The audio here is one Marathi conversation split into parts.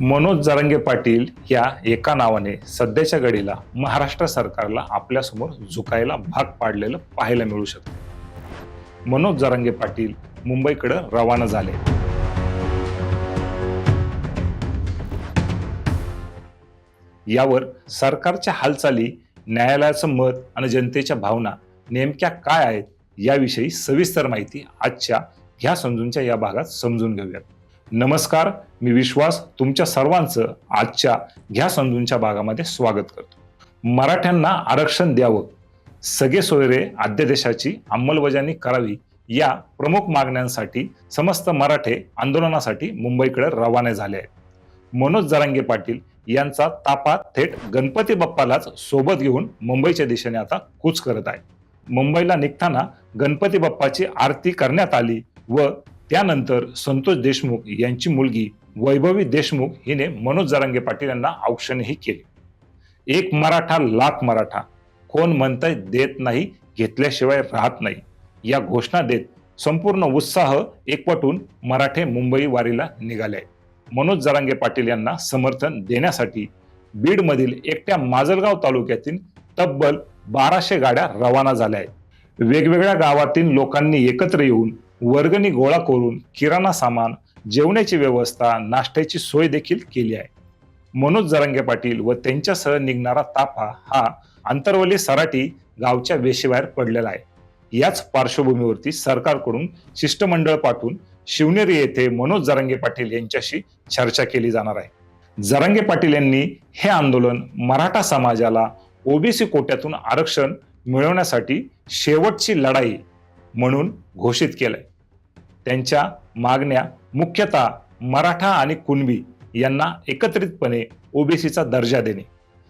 मनोज जरांगे पाटील या एका नावाने सध्याच्या घडीला महाराष्ट्र सरकारला आपल्यासमोर झुकायला भाग पाडलेलं पाहायला मिळू शकतं. मनोज जरांगे पाटील मुंबईकडं रवाना झाले. यावर सरकारच्या हालचाली न्यायालयाचं मत आणि जनतेच्या भावना नेमक्या काय आहेत याविषयी सविस्तर माहिती आजच्या ह्या समजूनच्या या भागात समजून घेऊयात. नमस्कार मी विश्वास तुमच्या सर्वांचं आजच्या घ्या समजूनच्या भागामध्ये स्वागत करतो. मराठ्यांना आरक्षण द्यावं सगळे सोयरे अध्यादेशाची अंमलबजावणी करावी या प्रमुख मागण्यांसाठी समस्त मराठे आंदोलनासाठी मुंबईकडे रवाने झाले आहेत. मनोज जरांगे पाटील यांचा तापा थेट गणपती बाप्पालाच सोबत घेऊन मुंबईच्या दिशेने आता कूच करत आहे मुंबईला निघताना गणपती बाप्पाची आरती करण्यात आली व त्यानंतर संतोष देशमुख यांची मुलगी वैभवी देशमुख हिने मनोज जरांगे पाटील यांना औक्षणही केले. एक मराठा लाख मराठा कोण म्हणताय देत नाही घेतल्याशिवाय राहत नाही या घोषणा देत संपूर्ण उत्साह एकवटून मराठे मुंबई वारीला निघाले. मनोज जरांगे पाटील यांना समर्थन देण्यासाठी बीडमधील एकट्या माजलगाव तालुक्यातील तब्बल बाराशे गाड्या रवाना झाल्या आहेत. वेगवेगळ्या गावातील लोकांनी एकत्र येऊन वर्गणी गोळा करून किराणा सामान जेवणाची व्यवस्था नाश्त्याची सोय देखील केली आहे. मनोज जरांगे पाटील व त्यांच्यासह निघणारा ताफा हा आंतरवली सराटी गावच्या वेशीबाहेर पडलेला आहे. याच पार्श्वभूमीवरती सरकारकडून शिष्टमंडळ पाठवून शिवनेरी येथे मनोज जरांगे पाटील यांच्याशी चर्चा केली जाणार आहे. जरांगे पाटील यांनी हे आंदोलन मराठा समाजाला ओबीसी कोट्यातून आरक्षण मिळवण्यासाठी शेवटची लढाई म्हणून घोषित केलंय. त्यांच्या मागण्या मुख्यतः मराठा आणि कुणबी यांना एकत्रितपणे ओबीसीचा दर्जा देणे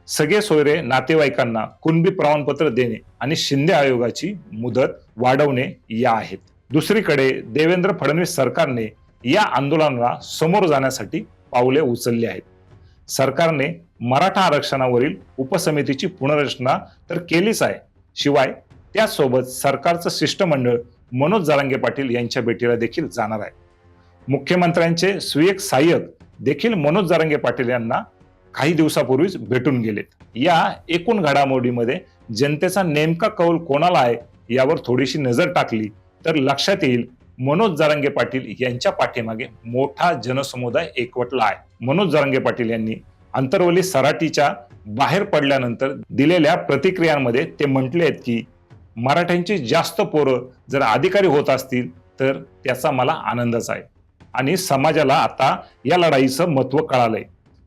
सगळे सोयरे नातेवाईकांना कुणबी प्रमाणपत्र देणे आणि शिंदे आयोगाची मुदत वाढवणे या आहेत. दुसरीकडे देवेंद्र फडणवीस सरकारने या आंदोलनाला समोर जाण्यासाठी पावले उचलली आहेत. सरकारने मराठा आरक्षणावरील उपसमितीची पुनर्रचना तर केलीच आहे. शिवाय त्यासोबत सरकारचं शिष्टमंडळ मनोज जरांगे पाटील यांच्या भेटीला देखील जाणार आहे. मुख्यमंत्र्यांचे सुएक सहाय्यक देखील मनोज जरांगे पाटील यांना काही दिवसापूर्वीच भेटून गेलेत. या एकूण घडामोडीमध्ये जनतेचा नेमका कौल कोणाला आहे यावर थोडीशी नजर टाकली तर लक्षात येईल मनोज जरांगे पाटील यांच्या पाठीमागे मोठा जनसमुदाय एकवटला आहे. मनोज जरांगे पाटील यांनी अंतरवली सराटीच्या बाहेर पडल्यानंतर दिलेल्या प्रतिक्रियांमध्ये ते म्हटले आहेत की मराठ्यांची जास्त पोरं जर अधिकारी होत असतील तर त्याचा मला आनंदच आहे. आणि समाजाला आता या लढाईचं महत्त्व कळालंय.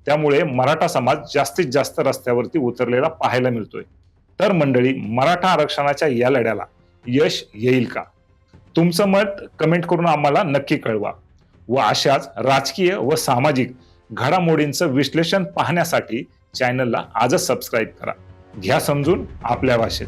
त्यामुळे मराठा समाज जास्तीत जास्त रस्त्यावरती उतरलेला पाहायला मिळतोय. तर मंडळी मराठा आरक्षणाच्या या लढ्याला यश येईल का? तुमचं मत कमेंट करून आम्हाला नक्की कळवा. व अशाच राजकीय व सामाजिक घडामोडींचं विश्लेषण पाहण्यासाठी चॅनलला आजच सबस्क्राईब करा. घ्या समजून आपल्या भाषेत.